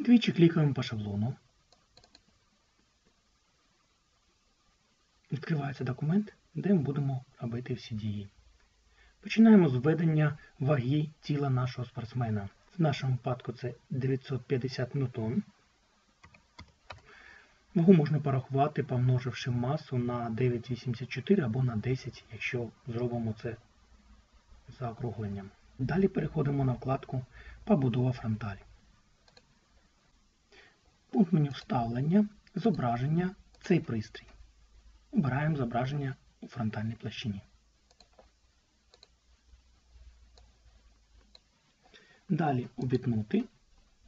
Двічі клікаємо по шаблону. Відкривається документ, де ми будемо робити всі дії. Починаємо з введення ваги тіла нашого спортсмена. В нашому випадку це 950 ньютон. Вагу можна порахувати, помноживши масу на 9,84 або на 10, якщо зробимо це за округленням. Далі переходимо на вкладку Побудова фронталі. Пункт меню Вставлення, зображення, цей пристрій. Обираємо зображення у фронтальній площині. Далі обітнути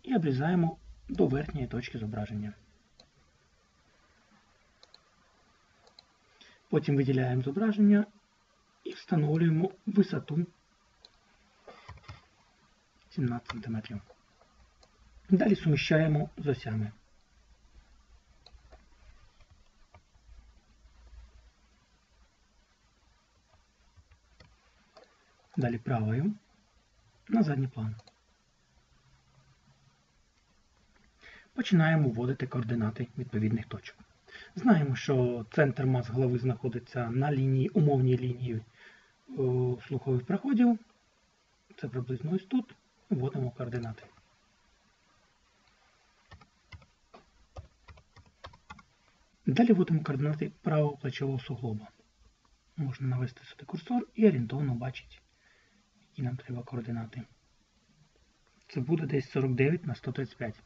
і обрізаємо до верхньої точки зображення. Потім виділяємо зображення і встановлюємо висоту 17 см. Далі суміщаємо з осями. Далі правою на задній план. Починаємо вводити координати відповідних точок. Знаємо, що центр мас голови знаходиться на лінії, умовній лінії слухових проходів. Це приблизно ось тут. Вводимо координати. Далі вводимо координати правого плечового суглоба. Можна навести сюди курсор і орієнтовно бачити, які нам треба координати. Це буде десь 49 на 135.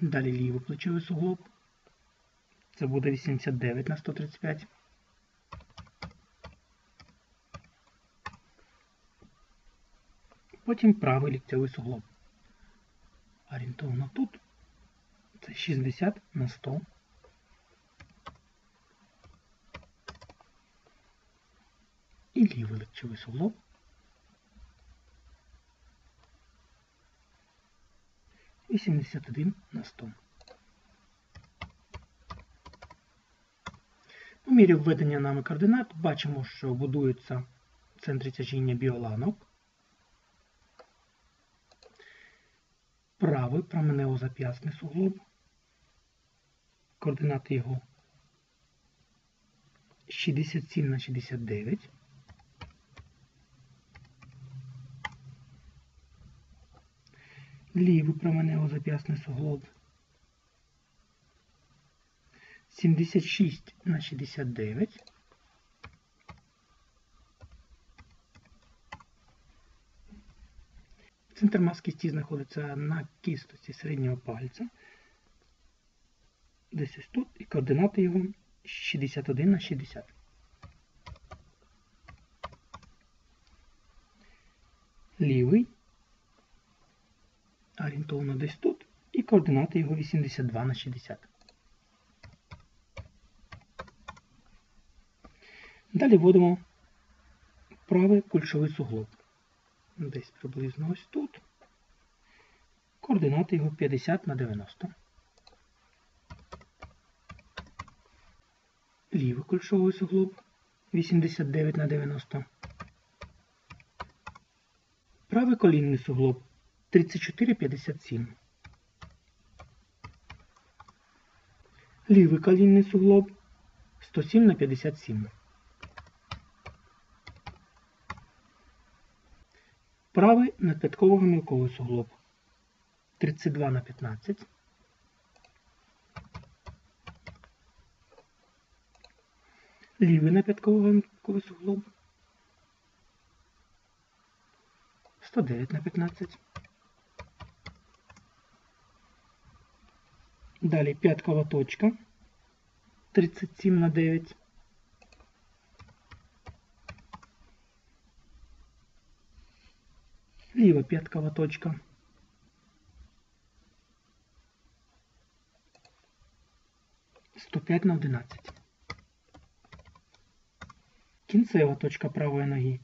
Далі лівий плечовий суглоб. Це буде 89 на 135. Потім правий ліктьовий суглоб. Орієнтовно тут. Це 60 на 100. І лівий ліктьовий суглоб. Вісімдесят один на 100. У мірі введення нами координат бачимо, що будується в центрі тяжіння біоланок. Правий променево-зап'ясний суглоб. Координати його 67 на 69. Лівий променево-зап'ясний суглоб 76 на 69. Центр мас знаходиться на кісточці середнього пальця. Десь ось тут. І координати його 61 на 60. Лівий. Орієнтовно десь тут. І координати його 82 на 60. Далі вводимо правий кульшовий суглоб. Десь приблизно ось тут. Координати його 50 на 90. Лівий кульшовий суглоб 89 на 90. Правий колінний суглоб 34,57. Лівий колінний суглоб 107 на 57. Правий надпятково-гомілковий суглоб 32 на 15. Лівий напятково-гомілковий суглоб 109 на 15. Далі п'яткова точка 37 на 9. Ліва п'яткова точка. Сто п'ять на одинадцять. Кінцева точка правої ноги.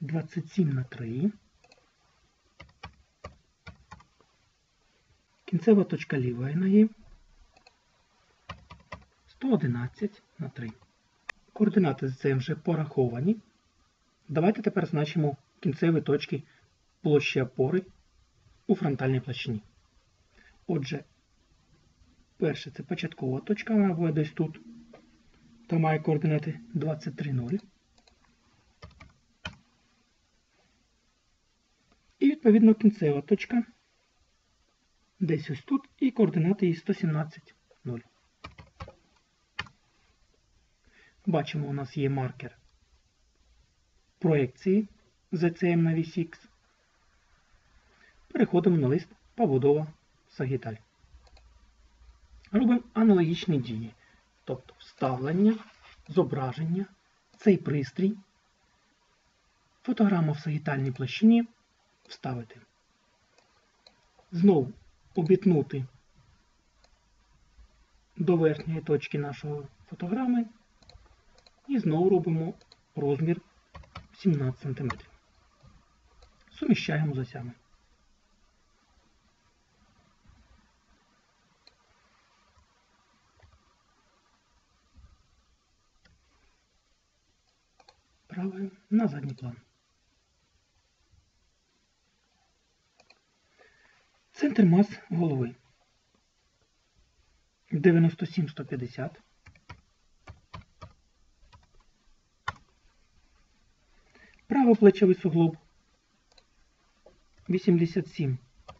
27 на 3. Кінцева точка лівої ноги. 111 на 3. Координати з цим вже пораховані. Давайте тепер значимо кінцеві точки площі опори у фронтальній площині. Отже, перше це початкова точка, вона буде десь тут. Та має координати 23,0. І відповідно кінцева точка десь ось тут, і координати її 117,0. Бачимо, у нас є маркер проекції ZCM на вісі X. Переходимо на лист побудова Сагіталь. Робимо аналогічні дії, тобто вставлення, зображення, цей пристрій, фотограму в сагітальній площині вставити. Знову обітнути до верхньої точки нашої фотограми і знову робимо розмір 17 см. Суміщаємо з. Правою на задній план. Центр мас голови 97-150. Правоплечовий суглоб 87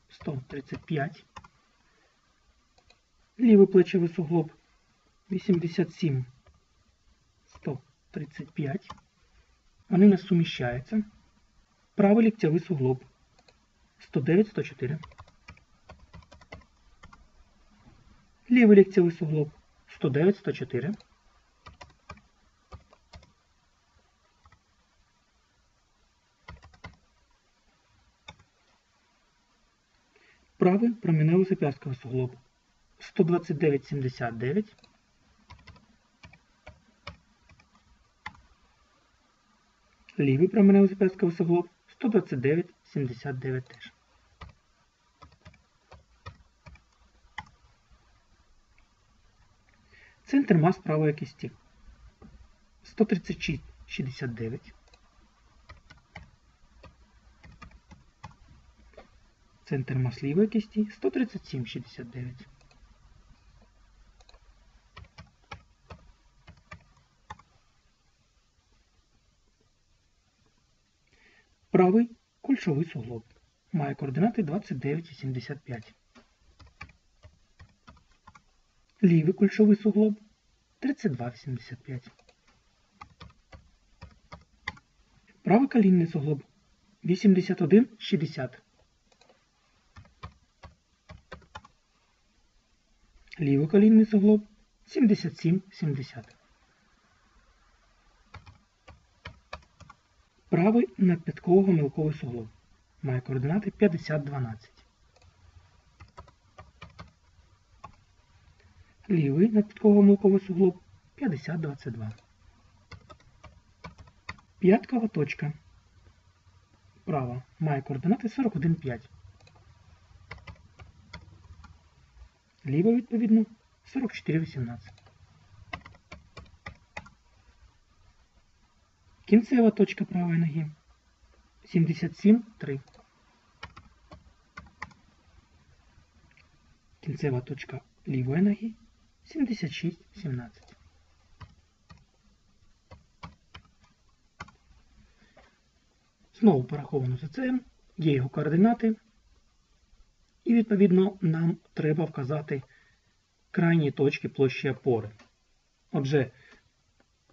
135. Лівий плечовий суглоб 87 135. Вони не суміщаються. Правий ліктєвий суглоб 109 104. Лівий ліктєвий суглоб 109 104. Правий промінево зап'ястковий суглоб 129,79. Лівий промінево зап'ястковий суглоб 129,79 теж. Центр мас правої кисті 136,69. Центр мас лівої кисті 137,69. Правий кульшовий суглоб має координати 29,75. Лівий кульшовий суглоб 32,85. Правий колінний суглоб 81,60. Лівий колінний суглоб 77,70. Правий надпятково-гомілковий суглоб має координати 50,12. Лівий надпідково-милковий суглоб 50-22. П'яткова точка. Права має координати 41,5. Ліва, відповідно, 44,18. Кінцева точка правої ноги 77,3. Кінцева точка лівої ноги 76,17. Знову пораховано за це, є його координати. І, відповідно, нам треба вказати крайні точки площі опори. Отже,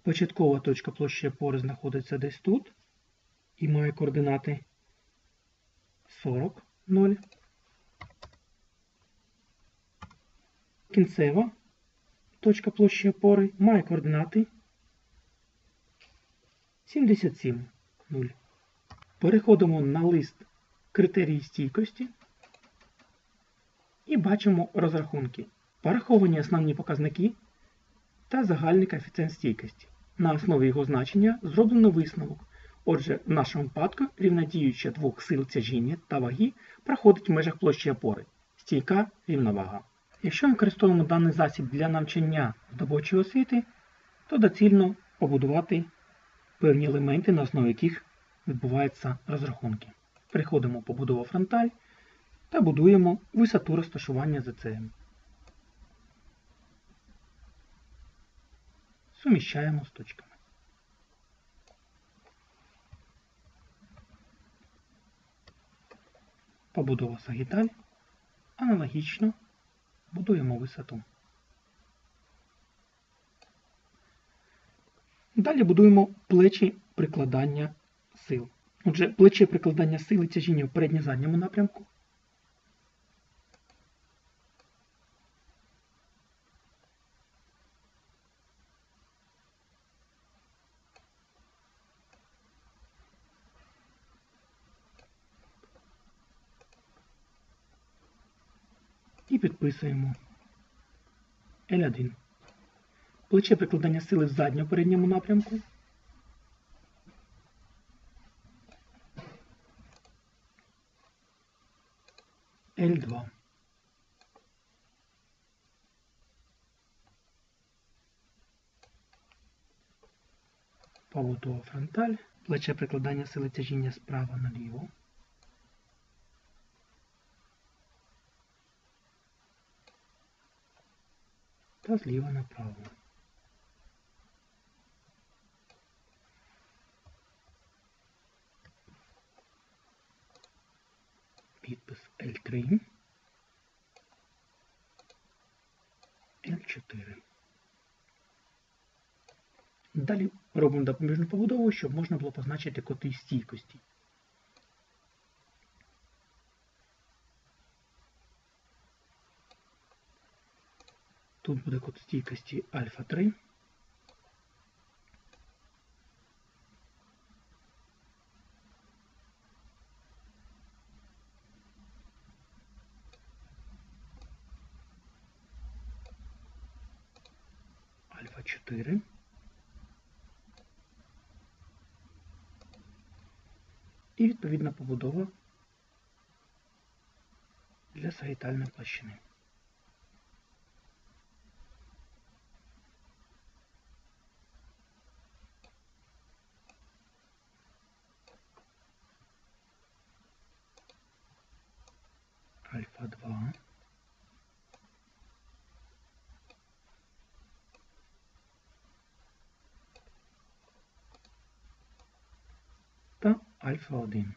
початкова точка площі опори знаходиться десь тут і має координати 40, 0. Кінцева точка площі опори має координати 77, 0. Переходимо на лист критерії стійкості і бачимо розрахунки. Пораховані основні показники та загальний коефіцієнт стійкості. На основі його значення зроблено висновок. Отже, в нашому випадку рівнодіюча двох сил тяжіння та ваги проходить в межах площі опори. Стійка рівновага. Якщо ми використовуємо даний засіб для навчання здобувачої освіти, то доцільно побудувати певні елементи, на основі яких відбуваються розрахунки. Переходимо в побудову фронталь та будуємо висоту розташування ЗЦМ. Суміщаємо з точками. Побудова сагіталь. Аналогічно будуємо висоту. Далі будуємо плечі прикладання сил. Отже, плече прикладання сили тяжіння в передньо-задньому напрямку. Підписуємо L1. Плече прикладання сили в задньо-передньому напрямку. L2. Поворотова фронталь. Плече прикладання сили тяжіння справа наліво. Та зліва направо. Підпис L3. L4. Далі робимо допоміжну побудову, щоб можна було позначити коти стійкості. Тут буде код стійкості альфа 3. Альфа 4. І відповідна побудова для сагітальної площини. альфа 2 та альфа 1